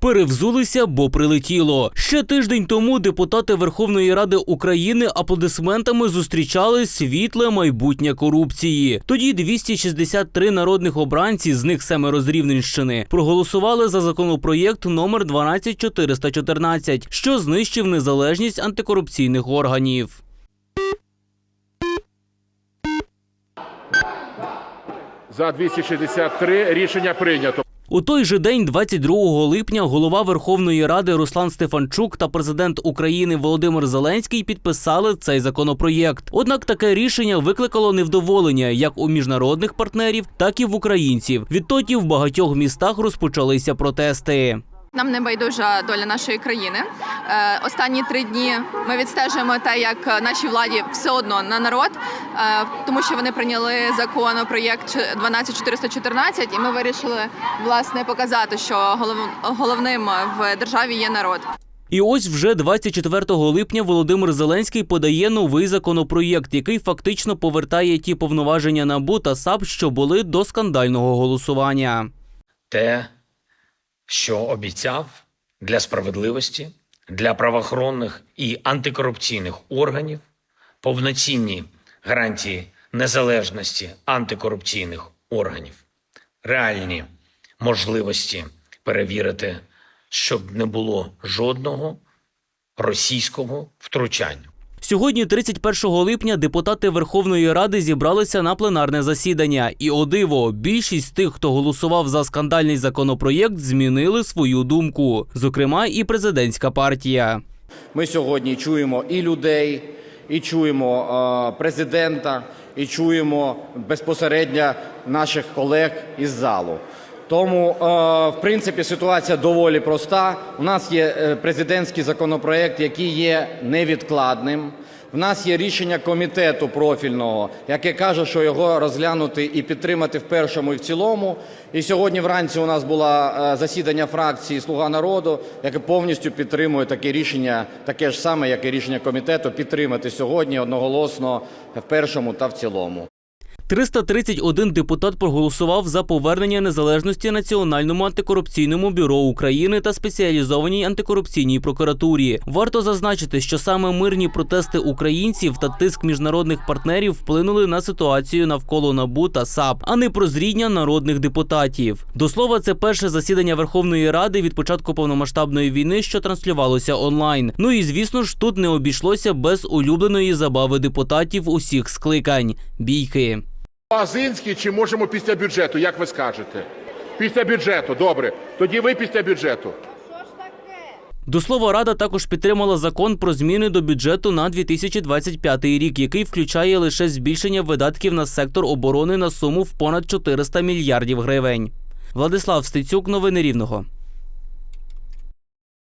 Перевзулися, бо прилетіло. Ще тиждень тому депутати Верховної Ради України аплодисментами зустрічали світле майбутнє корупції. Тоді 263 народних обранці, з них семеро з Рівненщини, проголосували за законопроєкт номер 12414, що знищив незалежність антикорупційних органів. За 263 рішення прийнято. У той же день, 22 липня, голова Верховної Ради Руслан Стефанчук та президент України Володимир Зеленський підписали цей законопроєкт. Однак таке рішення викликало невдоволення як у міжнародних партнерів, так і в українців. Відтоді в багатьох містах розпочалися протести. Нам не байдужа доля нашої країни. Е, останні три дні ми відстежуємо те, як нашій владі все одно на народ, е, тому що вони прийняли законопроєкт 12414, і ми вирішили власне показати, що голов- головним в державі є народ. І ось вже 24 липня Володимир Зеленський подає новий законопроєкт, який фактично повертає ті повноваження НАБУ та САП, що були до скандального голосування. те, що обіцяв для справедливості, для правоохоронних і антикорупційних органів, повноцінні гарантії незалежності антикорупційних органів, реальні можливості перевірити, щоб не було жодного російського втручання. Сьогодні, 31 липня, депутати Верховної Ради зібралися на пленарне засідання. І о диво, більшість тих, хто голосував за скандальний законопроєкт, змінили свою думку. Зокрема, і президентська партія. Ми сьогодні чуємо і людей, і чуємо президента, і чуємо безпосередньо наших колег із залу. Тому, е, в принципі, ситуація доволі проста. У нас є е, президентський законопроект, який є невідкладним. В нас є рішення комітету профільного, яке каже, що його розглянути і підтримати в першому і в цілому. І сьогодні вранці у нас було е, засідання фракції Слуга народу, яке повністю підтримує таке рішення, таке ж саме, як і рішення комітету, підтримати сьогодні одноголосно в першому та в цілому. 331 депутат проголосував за повернення незалежності Національному антикорупційному бюро України та спеціалізованій антикорупційній прокуратурі. Варто зазначити, що саме мирні протести українців та тиск міжнародних партнерів вплинули на ситуацію навколо НАБУ та САП, а не прозріння народних депутатів. До слова, це перше засідання Верховної Ради від початку повномасштабної війни, що транслювалося онлайн. Ну і звісно ж, тут не обійшлося без улюбленої забави депутатів усіх скликань бійки. Азинський чи можемо після бюджету, як ви скажете? Після бюджету, добре. Тоді ви після бюджету. До слова, рада також підтримала закон про зміни до бюджету на 2025 рік, який включає лише збільшення видатків на сектор оборони на суму в понад 400 мільярдів гривень. Владислав Стецюк, новини Рівного.